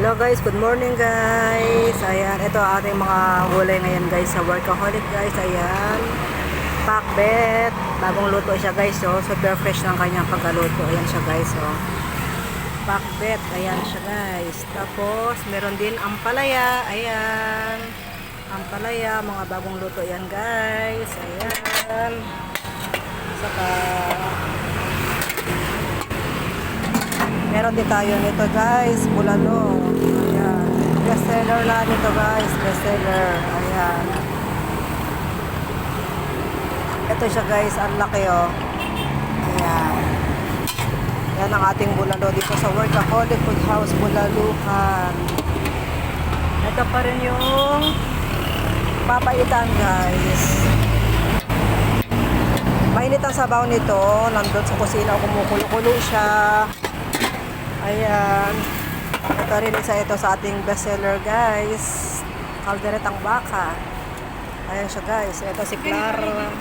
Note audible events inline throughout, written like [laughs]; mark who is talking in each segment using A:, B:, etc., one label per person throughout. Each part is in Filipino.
A: Hello guys, good morning guys. Ayan, ito ang ating mga gulay ngayon guys sa workaholic guys. Ayan. Pakbet. Bagong luto siya guys. Oh. Super fresh ng kanyang pagkaluto. Ayan siya guys. Oh. Pakbet. Ayan siya guys. Tapos, meron din ampalaya. Ayan. Ampalaya. Mga bagong luto yan guys. Ayan. Saka, Meron din tayo nito guys, bulalo. Ayan. Best seller na nito guys, best seller. Ayan. Ito siya guys, ang laki oh. Ayan. Yan ang ating bulalo dito sa Workaholic Food House Bulaluhan. Ito pa rin yung papaitan guys. Mainit ang sabaw nito. Nandun sa kusina, kumukulo-kulo siya. Ayan. Ito rin isa ito sa ating bestseller guys. Kalderetang baka. Ayan siya guys. Ito si Clara.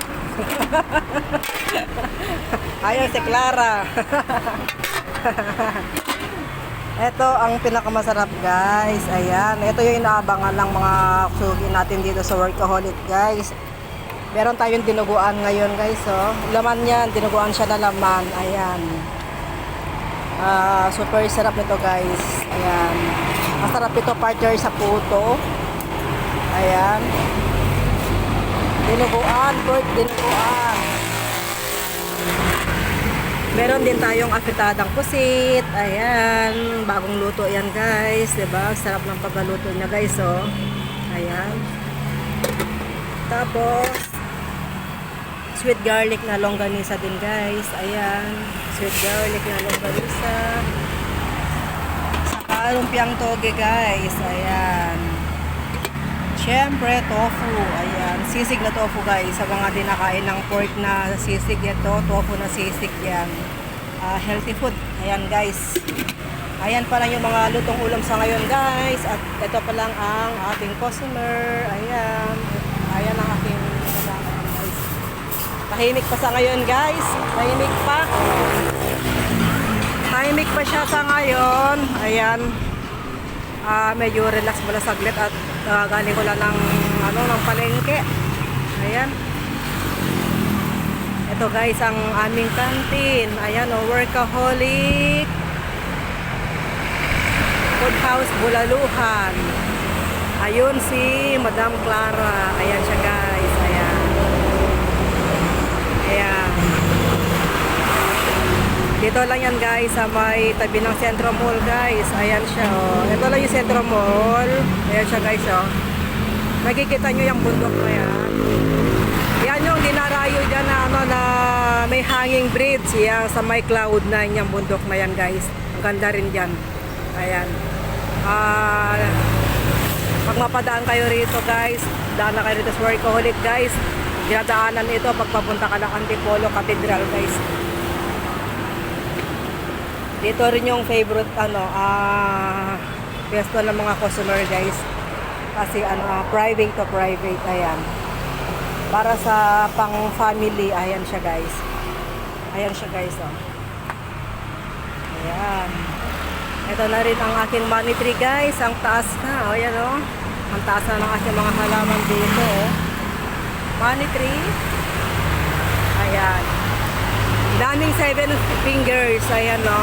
A: [laughs] Ayan si Clara. [laughs] Ito ang pinakamasarap guys. Ayan. Ito yung inaabangan ng mga sugi natin dito sa Workaholic guys. Meron tayong dinuguan ngayon guys. Oh. Laman yan. Dinuguan siya na laman. Ayan. Ah, super sarap nito guys. Ayan. Masarap ito partner sa puto. Ayan. Dinuguan, pork dinuguan. Meron din tayong afitadang pusit. Ayan. Bagong luto yan guys. 'di ba? Sarap ng pagkaluto niya guys. Oh. Ayan. Tapos, sweet garlic na longganisa din guys. Ayan. Sweet garlic na longganisa. Saka lumpiang toge guys. Ayan. Siyempre, tofu. Ayan. Sisig na tofu guys. Sa mga dinakain ng pork na sisig ito, tofu na sisig yan. Ah, healthy food. Ayan guys. Ayan pa lang yung mga lutong ulam sa ngayon guys. At ito pa lang ang ating customer. Ayan. Ayan ang. Tahimik pa sa ngayon guys. Tahimik pa. Tahimik pa siya sa ngayon. Ayan. Ah, medyo relax mula saglit at ah, galing ko lang ng ano ng palengke. Ayan. Ito guys ang aming canteen. Ayan oh, workaholic. Food House Bulaluhan. Ayun si Madam Clara. Ayan siya guys. Ayan. Ayan. Dito lang yan guys sa may tabi ng Centro Mall guys. Ayan siya oh. Ito lang yung Centro Mall. Ayan siya guys oh. Nakikita nyo yung bundok na yan. Yan yung dinarayo dyan na ano na may hanging bridge. Yan sa may cloud na yung bundok na yan guys. Ang ganda rin dyan. Ayan. Ah... pag mapadaan kayo rito guys, daan na kayo rito sa Workaholic guys. Dinadaanan ito pag papunta ka ng Antipolo Cathedral guys. Dito rin yung favorite ano, ah pwesto ng mga customer guys. Kasi ano, ah, private to private, ayan. Para sa pang family, ayan siya guys. Ayan siya guys, oh. Ayan. Ito na rin ang aking money tree guys. Ang taas na. O yan o. Ang taas na ng aking mga halaman dito. Oh. Money tree. Ayan. Daming seven fingers. Ayan o.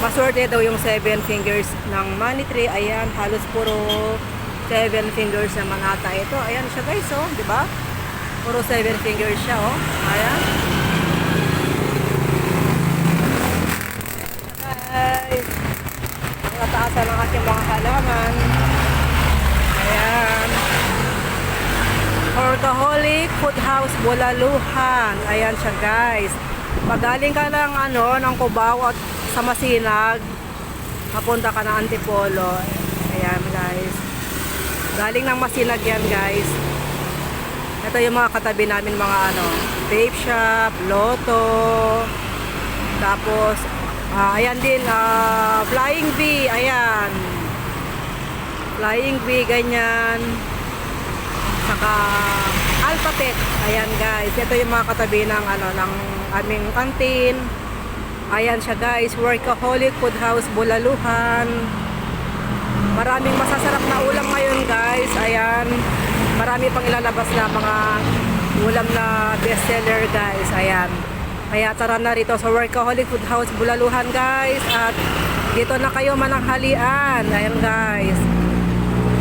A: Maswerte daw yung seven fingers ng money tree. Ayan. Halos puro seven fingers naman ata ito. Ayan siya guys oh. Di ba? Puro seven fingers siya oh. Ayan. guys. Ang nataasan ng aking mga halaman. Ayan. Workaholic Food House Bulaluhan. Ayan siya guys. Pagaling ka lang ano, ng Cubao at sa Masinag, papunta ka ng Antipolo. Ayan guys. Galing ng Masinag yan guys. Ito yung mga katabi namin mga ano, vape shop, loto, tapos Ah, ayan din, ah, Flying V, ayan. Flying V, ganyan. Saka Alphatech, ayan guys. Ito yung mga katabi ng, ano, ng aming canteen. Ayan siya guys, Workaholic Food House Bulaluhan. Maraming masasarap na ulam ngayon guys. Ayan. Marami pang ilalabas na mga ulam na bestseller guys. Ayan. Kaya tara na rito sa Workaholic Food House Bulaluhan guys. At dito na kayo mananghalian. Ayan guys.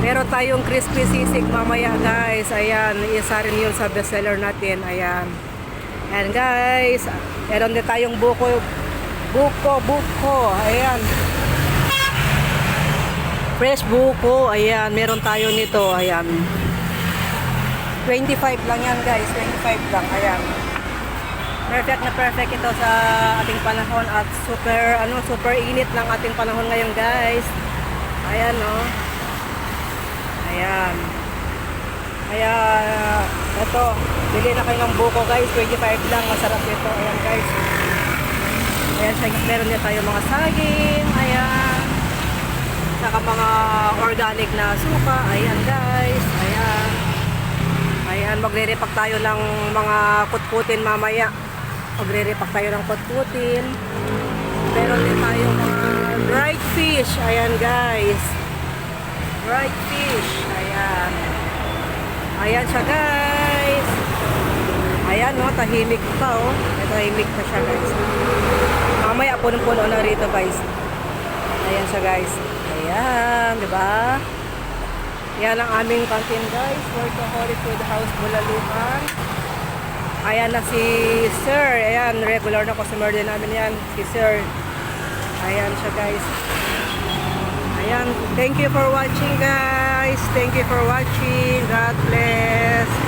A: Meron tayong crispy sisig mamaya guys. Ayan, isa rin yun sa bestseller natin. Ayan. Ayan guys. Meron din tayong buko. Buko, buko. Ayan. Fresh buko. Ayan, meron tayo nito. Ayan. 25 lang yan guys. 25 lang. Ayan. Perfect na perfect ito sa ating panahon at super ano super init ng ating panahon ngayon guys. Ayan no. Ayan. Kaya, ito, bili na kayo ng buko guys, 25 lang, masarap ito. Ayan guys. Ayan, sa- meron din tayo mga saging, ayan. Saka mga organic na suka, ayan guys, ayan. Ayan, magre-repack tayo ng mga kutkutin mamaya. Magre-repack tayo ng kutkutin. Meron din tayo mga dried fish, ayan guys. Dried fish. Ayan. Ayan siya guys. Ayan no, tahimik pa oh. Tahimik pa siya guys. Mamaya punong-puno na rito guys. Ayan siya guys. Ayan, di ba? Yan ang aming canteen guys. Workaholic Food House Bulaluhan. Ayan na si Sir. Ayan, regular na customer din namin yan. Si Sir. Ayan siya guys. Ayan, thank you for watching guys. Thank you for watching. God bless.